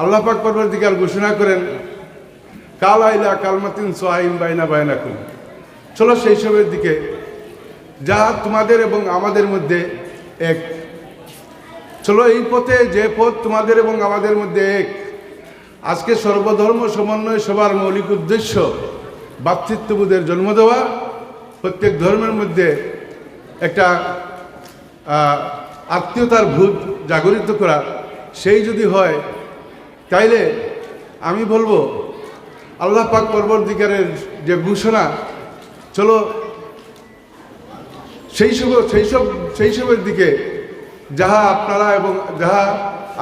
আল্লাহ পাক পরবর্তীকাল ঘোষণা করেন, কাল আইলা কালমাতিন সোহাইন বাইনা বাইনা কুল চলো সেই সবের দিকে, যা তোমাদের এবং আমাদের মধ্যে এক। চলো এই পথে, যে পথ তোমাদের এবং আমাদের মধ্যে এক। আজকে সর্বধর্ম সমন্বয় সবার মৌলিক উদ্দেশ্য, ভাতৃত্ববোধের জন্ম দেওয়া। প্রত্যেক ধর্মের মধ্যে একটা আত্মীয়তার ভূত জাগরিত করা। সেই যদি হয় তাইলে আমি বলব, আল্লাহ পাক পরবর্তীকারের যে ঘোষণা, চলো সেই সব সেই সব, সেই সবের দিকে যাহা আপনারা এবং যাহা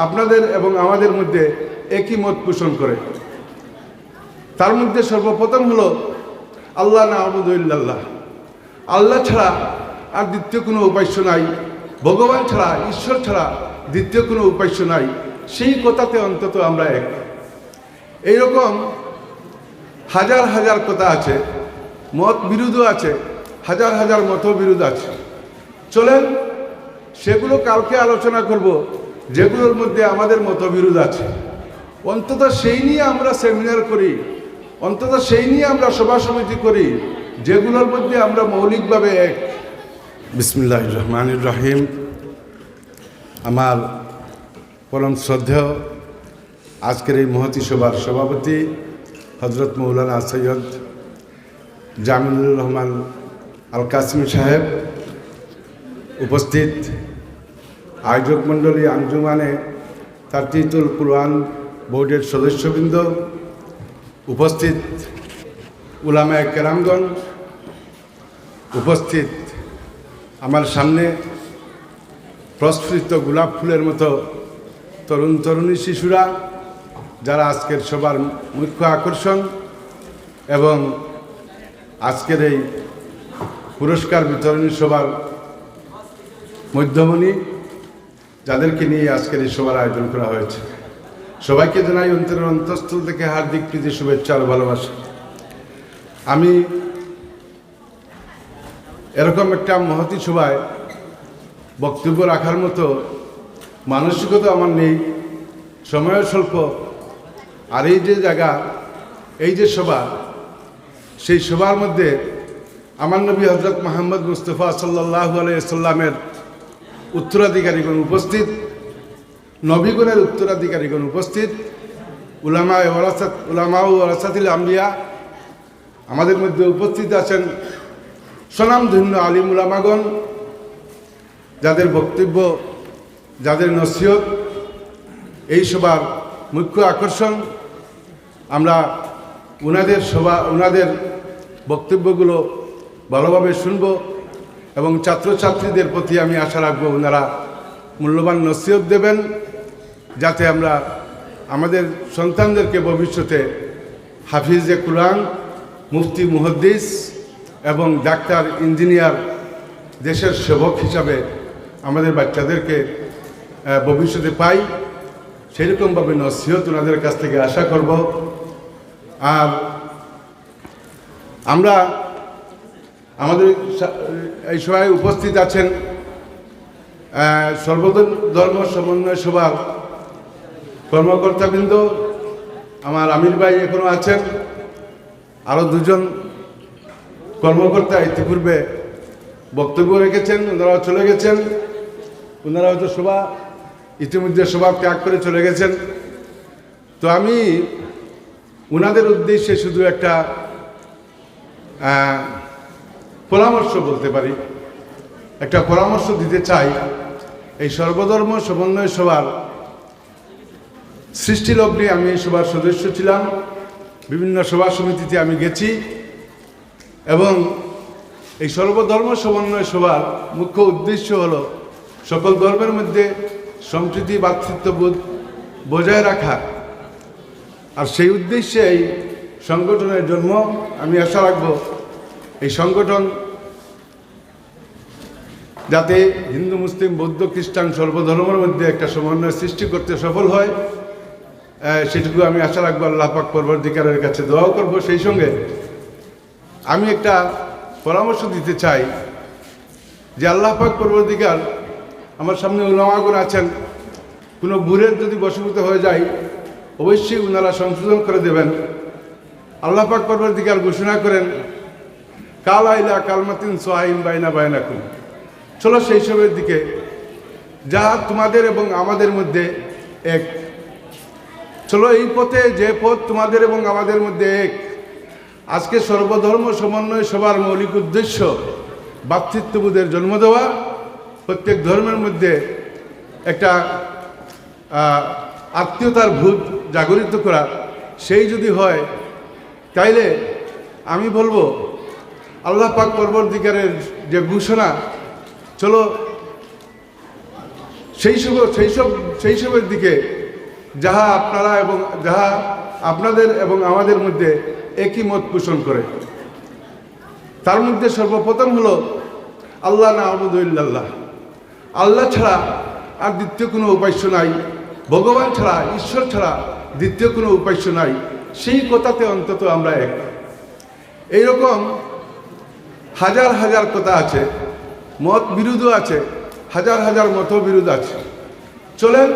আপনাদের এবং আমাদের মধ্যে একই মত পোষণ করে। তার মধ্যে সর্বপ্রথম হলো, আল্লাহ না আবুদুল্লাহ আল্লাহ ছাড়া আর দ্বিতীয় কোনো উপাস্য নাই। ভগবান ছাড়া, ঈশ্বর ছাড়া দ্বিতীয় কোনো উপাস্য নাই। সেই কথাতে অন্তত আমরা এক। এইরকম হাজার হাজার কথা আছে, মত বিরোধও আছে, হাজার হাজার মত বিরোধ আছে। চলেন, সেগুলো কালকে আলোচনা করব, যেগুলোর মধ্যে আমাদের মতবিরোধ আছে। অন্তত সেই নিয়ে আমরা সেমিনার করি, অন্তত সেই নিয়ে আমরা সভা সমিতি করি, যেগুলোর মধ্যে আমরা মৌলিকভাবে এক। বিসমিল্লাহ রহমান রহিম। আমার পরম শ্রদ্ধেয় আজকের এই মহতি সভার সভাপতি হজরত মৌলানা সৈয়দ জামিনুর রহমান আল কাসমি সাহেব উপস্থিত। আয়োজক মণ্ডলী আঞ্জুমানে তারতিতুল কুরআন বোর্ডের সদস্যবৃন্দ উপস্থিত। উলামায় কেরামগঞ্জ উপস্থিত। আমার সামনে প্রস্ফুটিত গোলাপ ফুলের মতো তরুণ তরুণী শিশুরা, যারা আজকের সবার মুখ্য আকর্ষণ এবং আজকের এই পুরস্কার বিতরণী সভার মধ্যমণি, যাদেরকে নিয়ে আজকের এই সভার আয়োজন করা হয়েছে। সবাইকে জানাই অন্তরের অন্তঃস্থল থেকে হার্দিক প্রীতি, শুভেচ্ছা আর ভালোবাসা। আমি এরকম একটা মহতি সভায় বক্তব্য রাখার মতো মানসিকতা আমার নেই, সময়ও স্বল্প। আর এই যে জায়গা, এই যে সভা, সেই সভার মধ্যে আমার নবী হজরত মোহাম্মদ মুস্তফা সাল্লাহ আলাইসাল্লামের উত্তরাধিকারীগণ উপস্থিত, নবীগণের উত্তরাধিকারীগণ উপস্থিত উলামা ওরাসাত উলামা ওরাসাতিল আম্বিয়া আমাদের মধ্যে উপস্থিত আছেন স্বনামধন্য আলিম উলামাগণ, যাদের বক্তব্য যাদের নসিহত এই সবার মুখ্য আকর্ষণ, আমরা ওনাদের সভা ওনাদের বক্তব্যগুলো ভালোভাবে শুনব এবং ছাত্রছাত্রীদের প্রতি আমি আশা রাখব ওনারা মূল্যবান নসিহত দেবেন যাতে আমরা আমাদের সন্তানদেরকে ভবিষ্যতে হাফিজে কুরআন, মুফতি মুহদ্দিস এবং ডাক্তার ইঞ্জিনিয়ার দেশের সেবক হিসাবে আমাদের বাচ্চাদেরকে ভবিষ্যতে পাই, সেরকমভাবে নসিহত ওনাদের কাছ থেকে আশা করব। আর আমরা আমাদের এই সভায় উপস্থিত আছেন সর্বধর্ম সমন্বয় সভার কর্মকর্তাবৃন্দ, আমার আমির ভাই এখনও আছেন আরও দুজন কর্মকর্তা ইতিপূর্বে বক্তব্য রেখেছেন ওনারা চলে গেছেন, ওনারা হয়তো সভা ইতিমধ্যে সভা ত্যাগ করে চলে গেছেন। তো আমি ওনাদের উদ্দেশ্যে শুধু একটা পরামর্শ বলতে পারি। একটা পরামর্শ দিতে চাই। এই সর্বধর্ম সমন্বয় সভার সৃষ্টিলগ্নে আমি সভার সদস্য ছিলাম। বিভিন্ন সভা সমিতিতে আমি গেছি এবং এই সর্বধর্ম সমন্বয় সভার মুখ্য উদ্দেশ্য হলো সকল ধর্মের মধ্যে সম্প্রীতি ভাতৃত্ববোধ বজায় রাখা। আর সেই উদ্দেশ্যে এই সংগঠনের জন্ম আমি আশা রাখব, এই সংগঠন যাতে হিন্দু, মুসলিম, বৌদ্ধ, খ্রিস্টান সর্বধর্মের মধ্যে একটা সমন্বয় সৃষ্টি করতে সফল হয় সেটুকু আমি আশা রাখব, আল্লাহ পাক পরবর্তীকারের কাছে দোয়াও করব। সেই সঙ্গে আমি একটা পরামর্শ দিতে চাই যে আল্লাহ পাক পরবর্তীকার আমার সামনে উলামাগুন আছেন, কোনো বুড়ের যদি বশীভূত হয়ে যায়, অবশ্যই ওনারা সংশোধন করে দেবেন। আল্লাহ পাক পরবর্তীকার ঘোষণা করেন, কাল আইলা কালমাতিন সোয়াইন বাইনা বাইনাকুম। চলো সেই সবের দিকে, যা তোমাদের এবং আমাদের মধ্যে এক। চলো এই পথে যে পথ তোমাদের এবং আমাদের মধ্যে এক। আজকে সর্বধর্ম সমন্বয় সবার মৌলিক উদ্দেশ্য ভাতৃত্ববোধের জন্ম দেওয়া। প্রত্যেক ধর্মের মধ্যে একটা আত্মীয়তার ভূত জাগরিত করা, সেই যদি হয়, তাইলে আমি বলব, আল্লাহ পাক পরবর্তীকারের যে ঘোষণা, চলো, সেই সব সেই সব, সেই সবের দিকে যাহা আপনারা এবং যাহা আপনাদের এবং আমাদের মধ্যে একই মত পোষণ করে। তার মধ্যে সর্বপ্রথম হলো, আল্লাহ না আবুদুল্লাহ আল্লাহ ছাড়া আর দ্বিতীয় কোনো উপাস্য নাই, ভগবান ছাড়া, ঈশ্বর ছাড়া দ্বিতীয় কোনো উপাস্য নাই। সেই কথাতে অন্তত আমরা এক। এইরকম হাজার হাজার কথা আছে, মত বিরোধও আছে, হাজার হাজার মত বিরোধ আছে। চলেন,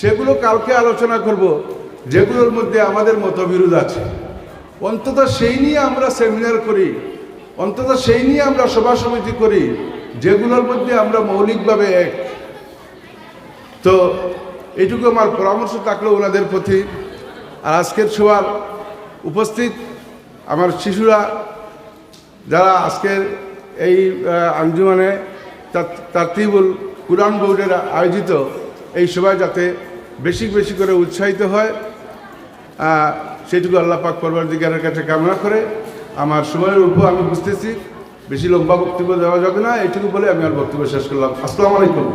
সেগুলো কালকে আলোচনা করব, যেগুলোর মধ্যে আমাদের মতবিরোধ আছে। অন্তত সেই নিয়ে আমরা সেমিনার করি, অন্তত সেই নিয়ে আমরা সভা সমিতি করি যেগুলোর মধ্যে আমরা মৌলিকভাবে এক। তো এইটুকু আমার পরামর্শ থাকল ওনাদের প্রতি। আর আজকের সবার উপস্থিত আমার শিশুরা, যারা আজকের এই আঞ্জুমানে তারতিবুল কুরআন বোর্ডের আয়োজিত এই সবাই যাতে বেশি বেশি করে উৎসাহিত হয় সেটুকু আল্লাহ পাক পরবর্তীকারের কাছে কামনা করে আমার সময়ের উপর আমি বুঝতেছি বেশি লম্বা বক্তব্য দেওয়া যাবে না, এটুকু বলে আমি আর বক্তব্য শেষ করলাম। আসসালামু আলাইকুম।